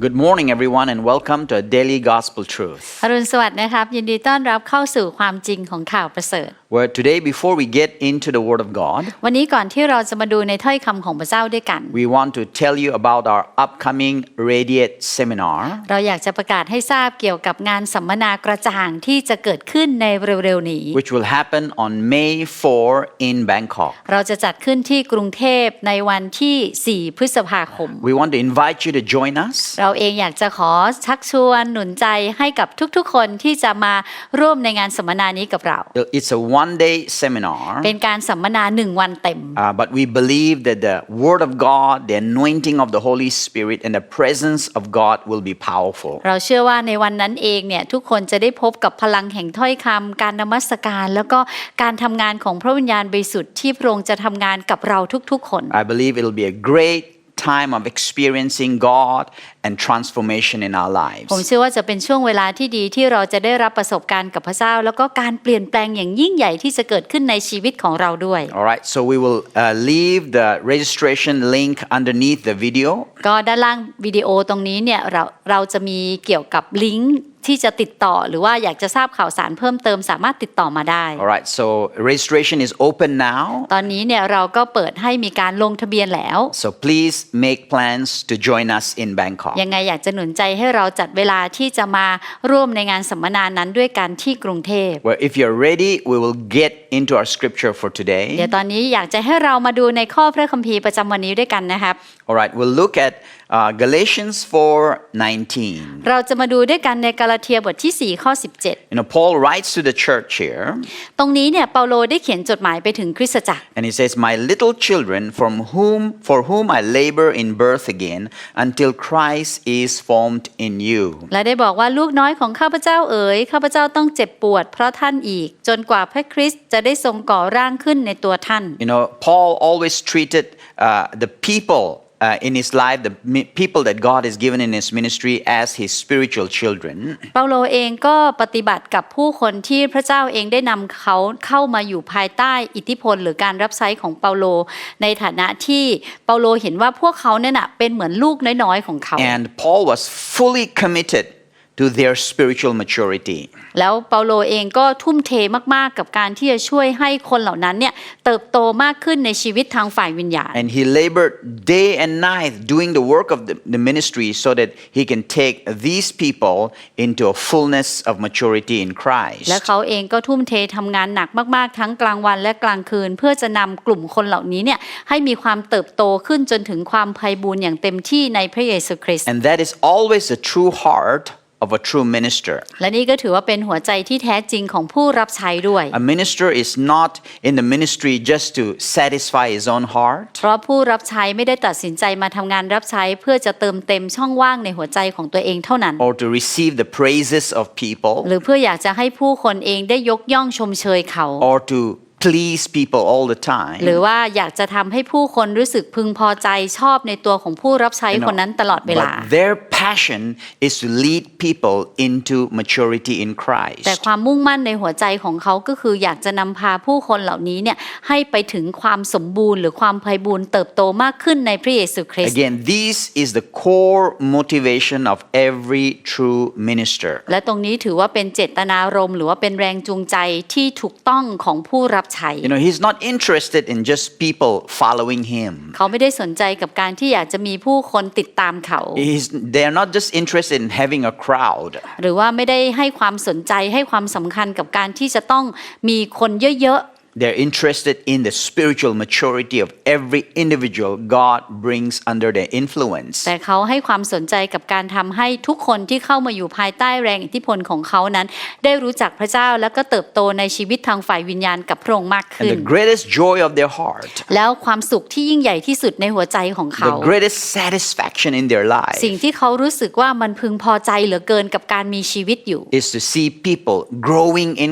Good morning, everyone, and welcome to a daily gospel truth. อรุณสวัสดิ์นะครับ ยินดีต้อนรับเข้าสู่ความจริงของข่าวประเสริฐ Where today, before we get into the Word of God, วันนี้ก่อนที่เราจะมาดูในถ้อยคำของพระเจ้าด้วยกัน we want to tell you about our upcoming Radiate seminar, เราอยากจะประกาศให้ทราบเกี่ยวกับงานสัมมนากระจ่างที่จะเกิดขึ้นในเร็วๆนี้ which will happen on May 4 in Bangkok. เราจะจัดขึ้นที่กรุงเทพในวันที่ 4 พฤษภาคม We want to invite you to join us. เรา เองอยากจะขอชักชวนหนุนใจให้กับทุกๆ คนที่จะมาร่วมในงานสัมมนานี้กับเรา It's a one day seminar, เป็นการสัมมนาหนึ่งวันเต็ม uh, but we believe that the Word of God, the anointing of the Holy Spirit, and the presence of God will be powerful. เราเชื่อว่าในวันนั้นเองเนี่ยทุกคนจะได้พบกับพลังแห่งถ้อยคำการนมัสการ แล้วก็การทำงานของพระวิญญาณบริสุทธิ์ที่พระองค์จะทำงานกับเราทุกๆคน I believe it'll be a great time of experiencing God and transformation in our lives. ผมเชื่อว่าจะเป็นช่วงเวลาที่ดีที่เราจะได้รับประสบการณ์กับพระเจ้า แล้วก็การเปลี่ยนแปลงอย่างยิ่งใหญ่ที่จะเกิดขึ้นในชีวิตของเราด้วย All right, so we will uh, leave the registration link underneath the video. ก็ด้านล่างวิดีโอตรงนี้เนี่ยเราเราจะมีเกี่ยวกับลิงก์ ที่จะติดต่อหรือว่าอยากจะทราบข่าวสารเพิ่มเติมสามารถติดต่อมาได้ All right, so registration is open now. ตอนนี้เนี่ยเราก็เปิดให้มีการลงทะเบียนแล้ว So please make plans to join us in Bangkok. ยังไงอยากจะหนุนใจให้เราจัดเวลาที่จะมาร่วมในงานสัมมนานั้นด้วยกันที่กรุงเทพ Where if you're ready, we will get into our scripture for เดี๋ยว today. ตอนนี้อยากจะให้เรามาดูในข้อพระคัมภีร์ประจำวันนี้ด้วยกันนะครับ All right, we'll look at uh, Galatians 4:19. เราจะมาดูด้วยกันในกาลาเทียบทที่4ข้อ You know, Paul writes to the church here, 17ตรงนี้เนี่ยเปาโลได้เขียนจดหมายไปถึงคริสตจักร and he says, "My little children, from whom for whom I labor in birth again, until Christ is formed in you." และได้บอกว่าลูกน้อยของข้าพเจ้าเอ๋ยข้าพเจ้าต้องเจ็บปวดเพราะท่านอีก จนกว่าพระคริสต์จะได้ทรงก่อร่างขึ้นในตัวท่าน You know, Paul always treated uh, the people uh, in his life, the mi- people that God has given in his ministry, as his spiritual children. เปาโลเองก็ปฏิบัติกับผู้คนที่พระเจ้าเองได้นำเขาเข้ามาอยู่ภายใต้อิทธิพลหรือการรับใช้ของเปาโล ในฐานะที่เปาโลเห็นว่าพวกเขาเนี่ยนะเป็นเหมือนลูกน้อยๆของเขา And Paul was fully committed to their spiritual maturity. แล้วเปาโลเองก็ทุ่มเทมาก ๆ กับการที่จะช่วยให้คนเหล่านั้นเนี่ยเติบโตมากขึ้นในชีวิตทางฝ่ายวิญญาณ And he labored day and night doing the work of the, the ministry so that he can take these people into a fullness of maturity in และ Christ. เขาเองก็ทุ่มเททำงานหนักมาก ๆ ทั้งกลางวันและกลางคืน เพื่อจะนำกลุ่มคนเหล่านี้เนี่ยให้มีความเติบโตขึ้นจนถึงความไพบูรย์อย่างเต็มที่ในพระเยซูคริสต์ And that is always the true heart of a true minister. และนี่ก็ถือว่าเป็นหัวใจที่แท้จริงของผู้รับใช้ด้วย A minister is not in the ministry just to satisfy his own heart. เพราะผู้รับใช้ไม่ได้ตัดสินใจมาทำงานรับใช้เพื่อจะเติมเต็มช่องว่างในหัวใจของตัวเองเท่านั้น or to receive the praises of people หรือเพื่ออยากจะให้ผู้คนเองได้ยกย่องชมเชยเขา or to please people all the หรือ time. ว่าอยากจะทำให้ผู้คนรู้สึกพึงพอใจชอบในตัวของผู้รับใช้ You know, คนนั้นตลอดเวลา but their passion is to lead people into maturity in แต่ Christ. ความมุ่งมั่นในหัวใจของเขาก็คืออยากจะนำพาผู้คนเหล่านี้เนี่ยให้ไปถึงความสมบูรณ์หรือความไพบูรณ์เติบโตมากขึ้นในพระเยซูคริสต์ Again, this is the core motivation of every true minister. และตรงนี้ถือว่าเป็นเจตนารมณ์หรือว่าเป็นแรงจูงใจที่ถูกต้องของผู้รับใช้ You know, he's not interested in just people following him. เขาไม่ได้สนใจกับการที่อยากจะมีผู้คนติดตามเขา He's, they're are not just interested in having a crowd. หรือว่าไม่ได้ให้ความสนใจให้ความสำคัญกับการที่จะต้องมีคนเยอะๆ They're interested in the spiritual maturity of every individual God brings under their influence. ๆแต่เขาให้ความสนใจกับการทำให้ทุกคนที่เข้ามาอยู่ภายใต้แรงอิทธิพลของเขานั้น ได้รู้จักพระเจ้าแล้วก็เติบโตในชีวิตทางฝ่ายวิญญาณกับพระองค์มาก And ขึ้น the greatest joy of their heart, แล้วความสุขที่ยิ่งใหญ่ที่สุดในหัวใจของเขา the greatest satisfaction in their life สิ่งที่เขารู้สึกว่ามันพึงพอใจเหลือเกินกับการมีชีวิตอยู่ is to see people growing in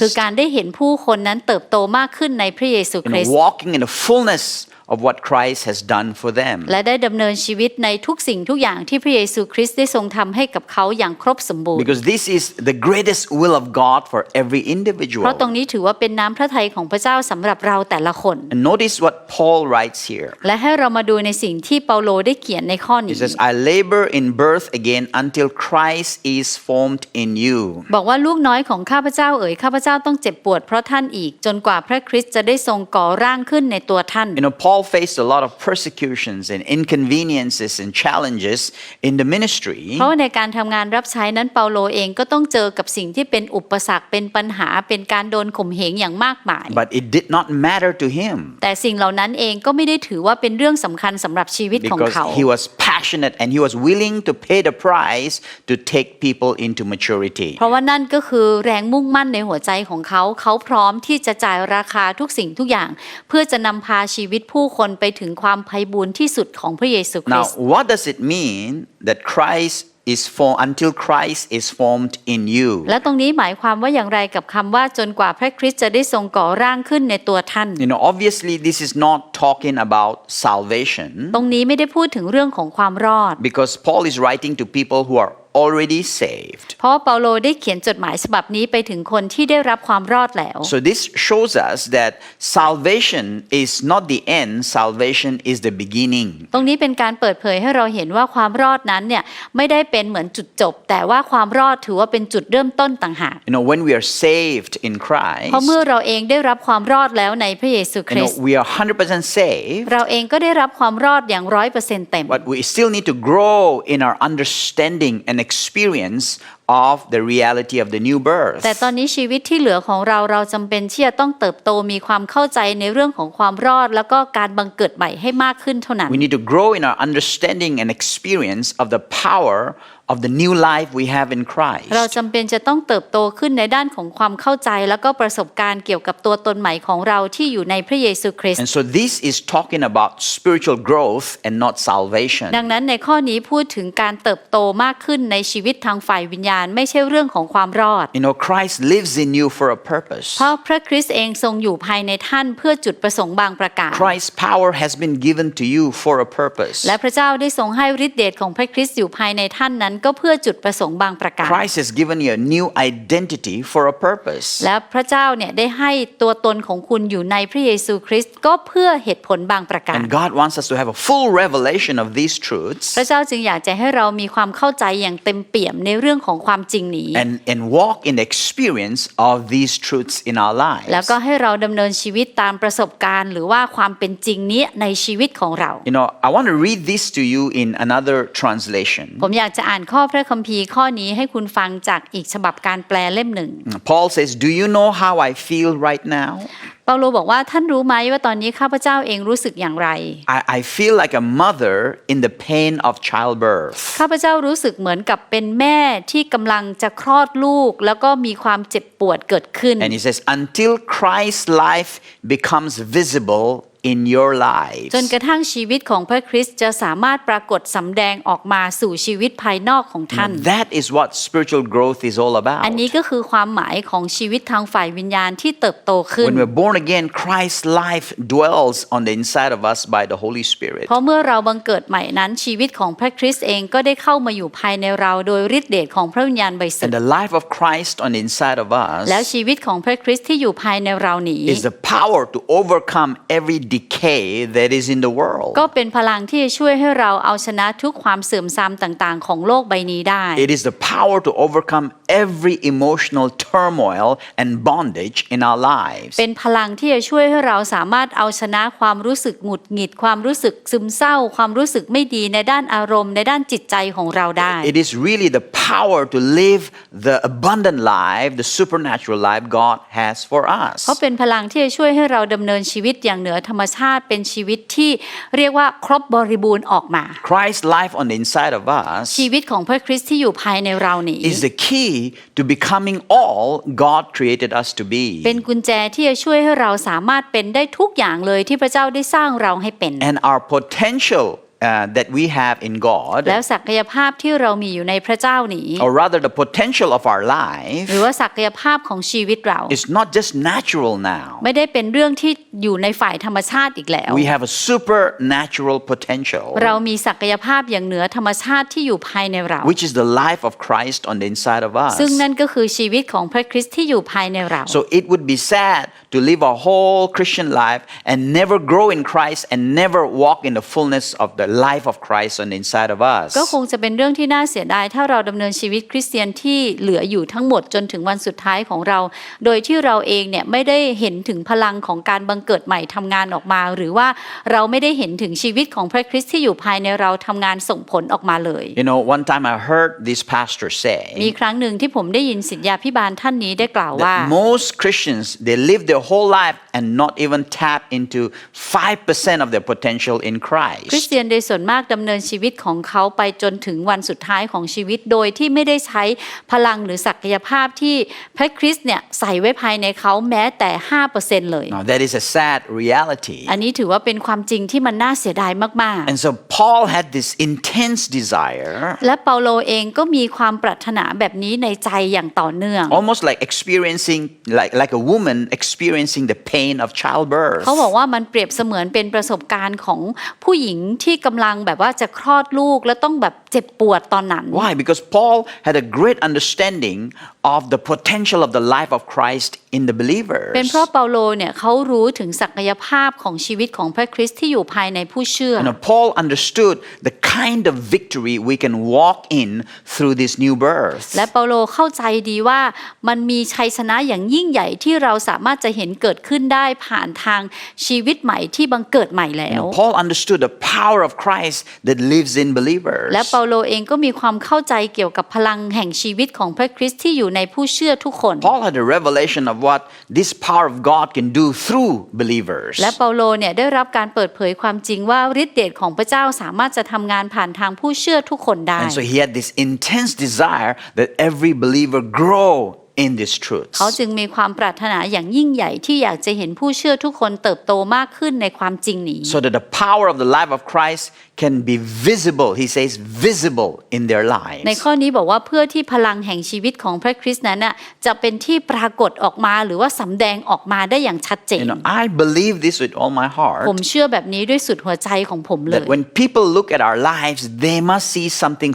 คือ Christ การได้เห็นผู้คนนั้นเติบบโตมากขึ้นในพระเยซูคริสต์ walking in the fullness of what Christ has done for them. และได้ดำเนินชีวิตในทุกสิ่งทุกอย่างที่พระเยซูคริสต์ได้ทรงทำให้กับเขาอย่างครบสมบูรณ์ Because this is the greatest will of God for every เพ individual. ราะตรงนี้ถือว่าเป็นน้ำพระทัยของพระเจ้าสำหรับเราแต่ละคน And notice what Paul writes here. และให้เรามาดูในสิ่งที่เปาโลได้เขียนในข้อ He นี้ says, I labor in birth again until Christ is formed in you. บอกว่าลูกน้อยของข้าพเจ้าเอ๋ยข้าพเจ้าต้องเจ็บปวดเพราะท่านอีกจนกว่าพระคริสต์จะได้ทรงก่อร่างขึ้นในตัวท่าน You know, Paul faced a lot of persecutions and inconveniences and challenges in the ministry. เพราะว่าในการทำงานรับใช้นั้นเปาโลเองก็ต้องเจอกับสิ่งที่เป็นอุปสรรคเป็นปัญหาเป็นการโดนข่มเหงอย่างมากมาย But it did not matter to him แต่สิ่งเหล่านั้นเองก็ไม่ได้ถือว่าเป็นเรื่องสำคัญสำหรับชีวิตของ because เขา he was passionate and he was willing to pay the price to take people into maturity. เพราะว่านั่นก็คือแรงมุ่งมั่นในหัวใจของเขาเขาพร้อมที่จะจ่ายราคาทุกสิ่งทุกอย่าง เพื่อจะนำพาชีวิตผู้คนไปถึงความไพ่บูรณ์ที่สุดของพระเยซูคริ Now, สต์ what does it mean that Christ is formed until Christ is formed in you? และตรงนี้หมายความว่าอย่างไรกับคำว่าจนกว่าพระคริสต์จะได้ทรงก่อร่างขึ้นในตัวท่าน You know, obviously, this is not talking about salvation ตรงนี้ไม่ได้พูดถึงเรื่องของความรอด because Paul is writing to people who are already saved. เพราะว่าเปาโลได้เขียนจดหมายฉบับนี้ไปถึงคนที่ได้รับความรอดแล้ว So, this shows us that salvation is not the end, salvation is the beginning. ตรงนี้เป็นการเปิดเผยให้เราเห็นว่าความรอดนั้นเนี่ยไม่ได้เป็นเหมือนจุดจบ แต่ว่าความรอดถือว่าเป็นจุดเริ่มต้นต่างหาก You know, when we are saved in เพ Christ, ราะเมื่อเราเองได้รับความรอดแล้วในพระเยซูค you ริ know, สต์ we are 100% saved, เราเองก็ได้รับความรอดอย่างร้อยเปอร์เซ็นต์เต็ม but we still need to grow in our understanding and experience of the reality of the new birth. แต่ตอนนี้ชีวิตที่เหลือของเราเราจำเป็นที่จะต้องเติบโตมีความเข้าใจในเรื่องของความรอด แล้วก็การบังเกิดใหม่ให้มากขึ้นเท่านั้น We need to grow in our understanding and experience of the power of the new life we have in Christ. เราจำเป็นจะต้องเติบโตขึ้นในด้านของความเข้าใจ แล้วก็ประสบการณ์เกี่ยวกับตัวตนใหม่ของเราที่อยู่ในพระเยซูคริสต์ And so this is talking about spiritual growth and not salvation. ดังนั้นในข้อนี้พูดถึงการเติบโตมากขึ้นในชีวิตทางฝ่ายวิญญาณ ไม่ใช่เรื่องของความรอด You know, Christ lives in you for a purpose. เพราะพระคริสต์เองทรงอยู่ภายในท่านเพื่อจุดประสงค์บางประการ Christ's power has been given to you for a purpose. และพระเจ้าได้ทรงให้ฤทธิเดชของพระคริสต์อยู่ภายในท่านนั้นก็เพื่อจุดประสงค์บางประการ Christ has given you a new identity for a purpose. และพระเจ้าเนี่ยได้ให้ตัวตนของคุณอยู่ในพระเยซูคริสต์ก็เพื่อเหตุผลบางประการ And God wants us to have a full revelation of these truths พระเจ้าจึงอยากจะให้เรามีความเข้าใจอย่างเต็มเปี่ยมในเรื่องของความจริงนี้ and, and walk in the experience of these truths in our แล้ว lives. ก็ให้เราดำเนินชีวิตตามประสบการณ์ หรือว่าความเป็นจริงนี้ในชีวิตของเรา You know, I want to read this to you in another translation. ผมอยากจะอ่านข้อพระคัมภีร์ข้อนี้ให้คุณฟังจากอีกฉบับการแปลเล่มหนึ่ง Paul says, Do you know how I feel right now? เปาโลบอกว่าท่านรู้ไหมว่าตอนนี้ข้าพเจ้าเองรู้สึกอย่างไร I, I feel like a mother in the pain of childbirth. ข้าพเจ้ารู้สึกเหมือนกับเป็นแม่ที่กำลังจะคลอดลูก แล้วก็มีความเจ็บปวดเกิดขึ้น And he says, Until Christ's life becomes visible in your lives. จนกระทั่งชีวิตของพระคริสต์จะสามารถปรากฏสำแดงออกมาสู่ชีวิตภายนอกของท่าน That is what spiritual growth is all about. อันนี้ก็คือความหมายของชีวิตทางฝ่ายวิญญาณที่เติบโตขึ้น When we're born again, Christ's life dwells on the inside of us by the Holy Spirit. เพราะเมื่อเราบังเกิดใหม่นั้นชีวิตของพระคริสต์เองก็ได้เข้ามาอยู่ภายในเราโดยฤทธิเดชของพระวิญญาณบริสุท And ธิ์ the life of Christ on the inside of แล้ว us ชีวิตของพระคริสต์ที่อยู่ภายในเรานี้ is the power to overcome every decay that is in the world. ก็เป็นพลังที่จะช่วยให้เราเอาชนะทุกความเสื่อมทรามต่างๆ ของโลกใบนี้ได้ It is the power to overcome every emotional turmoil and bondage in our lives. เป็นพลังที่จะช่วยให้เราสามารถเอาชนะความรู้สึกหงุดหงิด ความรู้สึกซึมเศร้า ความรู้สึกไม่ดีในด้านอารมณ์ในด้านจิตใจของเราได้ It is really the power to live the abundant life, the supernatural life God has for us. เพราะเป็นพลังที่จะช่วยให้เราดำเนินชีวิตอย่างเหนือธรรมชาติเป็นชีวิตที่เรียกว่าครบบริบูรณ์ออกมา Christ's life on the inside of us ชีวิตของพระคริสต์ที่อยู่ภายในเรานี้ is the key to becoming all God created us to be. เป็นกุญแจที่จะช่วยให้เราสามารถเป็นได้ทุกอย่างเลยที่พระเจ้าได้สร้างเราให้เป็น And our potential uh, that we have in God, แล้วศักยภาพที่เรามีอยู่ในพระเจ้านี้ or rather the potential of our life, หรือว่าศักยภาพของชีวิตเรา is not just natural now. ไม่ได้เป็นเรื่องที่อยู่ในฝ่ายธรรมชาติอีกแล้ว We have a supernatural potential, เรามีศักยภาพอย่างเหนือธรรมชาติที่อยู่ภายในเรา which is the life of Christ on the inside of us. ซึ่งนั่นก็คือชีวิตของพระคริสต์ที่อยู่ภายในเรา So it would be sad to live a whole Christian life and never grow in Christ and never walk in the fullness of the life of Christ on the inside of us. ก็คงจะเป็นเรื่องที่น่าเสียดาย ถ้าเราดำเนินชีวิตคริสเตียนที่เหลืออยู่ทั้งหมดจนถึงวันสุดท้ายของเรา โดยที่เราเองเนี่ยไม่ได้เห็นถึงพลังของการบังเกิดใหม่ทำงานออกมา หรือว่าเราไม่ได้เห็นถึงชีวิตของพระคริสต์ที่อยู่ภายในเราทำงานส่งผลออกมาเลย You know, one time I heard this pastor มี say ครั้งหนึ่งที่ผมได้ยินสิทธยาพิบาลท่านนี้ได้กล่าวว่า that most Christians they live their whole life and not even tap into 5% of their potential in คริส Christ. เตียนโดยส่วนมากดำเนินชีวิตของเขาไปจนถึงวันสุดท้ายของชีวิต โดยที่ไม่ได้ใช้พลังหรือศักยภาพที่พระคริสต์เนี่ยใส่ไว้ภายในเขาแม้แต่ 5%เลย Now that is a sad reality. อันนี้ถือว่าเป็นความจริงที่มันน่าเสียดายมาก And so Paul had this intense desire ๆและเปาโลเองก็มีความปรารถนาแบบนี้ในใจอย่างต่อเนื่อง almost like experiencing like, like a woman experiencing the pain of childbirth เขาบอกว่ามันเปรียบเสมือนเป็นประสบการณ์ของผู้หญิงที่กำลังแบบว่าจะคลอดลูกแล้วต้องแบบเจ็บปวดตอนนั้น Why? Because Paul had a great understanding of the potential of the life of Christ in the believers. เป็นเพราะเปาโลเนี่ยเขารู้ถึงศักยภาพของชีวิตของพระคริสต์ที่อยู่ภายในผู้เชื่อ You know, Paul understood the kind of victory we can walk in through this new birth. และเปาโลเข้าใจดีว่ามันมีชัยชนะอย่างยิ่งใหญ่ที่เราสามารถจะเห็นเกิดขึ้นได้ผ่านทางชีวิตใหม่ที่บังเกิดใหม่แล้ You ว know, Paul understood the power of Christ that lives in believers. และเปาโลเองก็มีความเข้าใจเกี่ยวกับพลังแห่งชีวิตของพระคริสต์ที่อยู่ในผู้เชื่อทุกคน Paul had a revelation of what this power of God can do through believers. และเปาโลเนี่ยได้รับการเปิดเผยความจริงว่าฤทธิเดชของพระเจ้าสามารถจะทำงานผ่านทางผู้เชื่อทุกคนได้ And so he had this intense desire that every believer grow in this truth. เขาจึงมีความปรารถนาอย่างยิ่งใหญ่ที่อยากจะเห็นผู้เชื่อทุกคนเติบโตมากขึ้นในความจริงนี้ So that the power of the life of Christ can be visible, he says, visible in their ใน lives. ข้อนี้บอกว่าเพื่อที่พลังแห่งชีวิตของพระคริสต์นั้นน่ะจะเป็นที่ปรากฏออกมาหรือว่าสำแดงออกมาได้อย่างชัดเจ You น know, I believe this with all my heart ผมเชื่อแบบนี้ด้วยสุดหัวใจของผมเลย that when people look at our lives, they must see something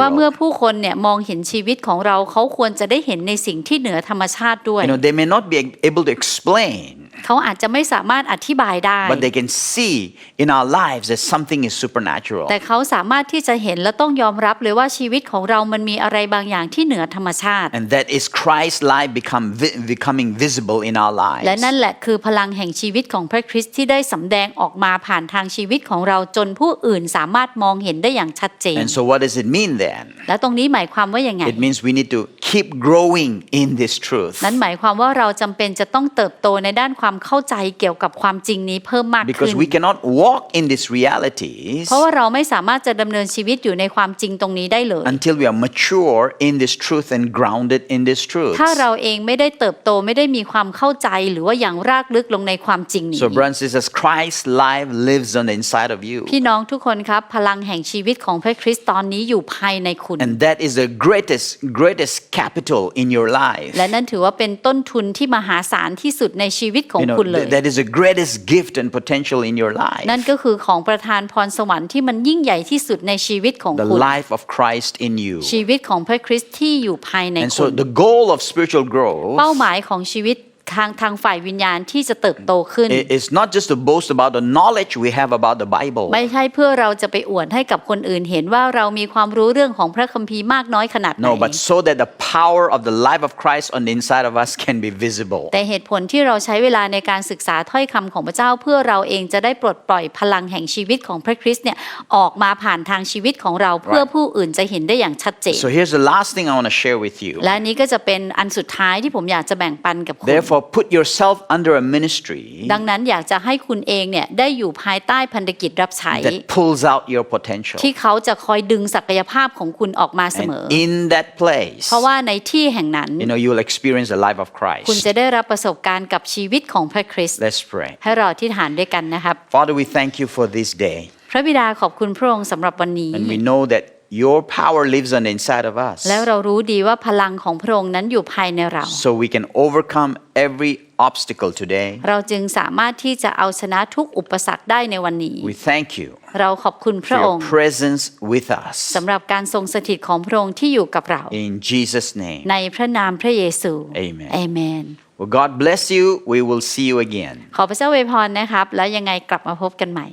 ว่าเมื่อ supernatural. ผู้คนเนี่ยมองเห็นชีวิตของเราเขาควรจะได้เห็นในสิ่งที่เหนือธรรมชาติด้วย You know, they may not be able to explain, เขาอาจจะไม่สามารถอธิบายได้ but they can see in our lives that something is supernatural. แต่เขาสามารถที่จะเห็นและต้องยอมรับเลยว่าชีวิตของเรามันมีอะไรบางอย่างที่เหนือธรรมชาติ And that is Christ's life become vi- becoming visible in our และ lives. นั่นแหละคือพลังแห่งชีวิตของพระคริสต์ที่ได้สำแดงออกมาผ่านทางชีวิตของเราจนผู้อื่นสามารถมองเห็นได้อย่างชัดเจน And so, what does it mean then? และตรงนี้หมายความว่าอย่างไง It means we need to keep growing in this truth. นั้นหมายความว่าเราจำเป็นจะต้องเติบโตในด้านความเข้าใจเกี่ยวกับความจริงนี้เพิ่มมากขึ้ Because น we cannot walk in these realities เพราะว่าเราไม่สามารถจะดำเนินชีวิตอยู่ในความจริงตรงนี้ได้เลย until we are mature in this truth and grounded in this truth. ถ้าเราเองไม่ได้เติบโตไม่ได้มีความเข้าใจหรือว่าอย่างรากลึกลงในความจริงนี้ So, brothers and sisters, Christ's life lives on the inside of you. พี่น้องทุกคนครับพลังแห่งชีวิตของพระคริสต์ตอนนี้อยู่ภายในคุณ And that is the greatest, greatest capital in your life. และนั่นถือว่าเป็นต้นทุนที่มหาศาลที่สุดในชีวิตของYou know, คุณเลย th- that is the greatest gift and potential in your life. นั่นก็คือของประทานพรสวรรค์ที่มันยิ่งใหญ่ที่สุดในชีวิตของ The คุณ life of Christ in you. ชีวิตของพระคริสต์ที่อยู่ภายใน And คุ so ณ the goal of spiritual growth เป้าหมายของชีวิต ทางทางฝ่ายวิญญาณที่จะเติบโตขึ้น i- is not just to boast about the knowledge we have about the Bible. ไม่ใช่เพื่อเราจะไปอวดให้กับคนอื่นเห็นว่าเรามีความรู้เรื่องของพระคัมภีร์มากน้อยขนาดไหน No, but so that the power of the life of Christ on the inside of us can be visible. แต่เหตุผลที่เราใช้เวลาในการศึกษาถ้อยคำของพระเจ้า เพื่อเราเองจะได้ปลดปล่อยพลังแห่งชีวิตของพระคริสต์เนี่ยออกมาผ่านทางชีวิตของเราเพื่อผู้อื่นจะเห็นได้อย่างชัดเจน So here's the last thing I want to share with you. และนี้ก็จะเป็นอันสุดท้ายที่ผมอยากจะแบ่งปันกับคุณ Therefore, put yourself under a ministry ดังนั้นอยากจะให้คุณเองเนี่ยได้อยู่ภายใต้พันธกิจรับใช้ that pulls out your potential. ที่เขาจะคอยดึงศักยภาพของคุณออกมาเสมอ And in that place, เพราะว่าในที่แห่งนั้น you know, you will experience the life of คุณ Christ. จะได้รับประสบการณ์กับชีวิตของพระคริสต์ Let's pray. ให้เราที่ฐานด้วยกันนะครับ Father, we thank you for this day. พระบิดาขอบคุณพระองค์สำหรับวันนี้ And we know that your power lives on the inside of us. แล้วเรารู้ดีว่าพลังของพระองค์นั้นอยู่ภายในเรา So we can overcome every obstacle today. เราจึงสามารถที่จะเอาชนะทุกอุปสรรคได้ในวันนี้ We thank you เราขอบคุณพ for ระอ your งค์ presence with us. สำหรับการทรงสถิตของพระองค์ที่อยู่กับเรา In Jesus' name. ในพระนามพระเยซู Amen เอเมน Well, God bless you. We will see you again. ขอพระเจ้าอวยพรนะครับ แล้วยังไงกลับมาพบกันใหม่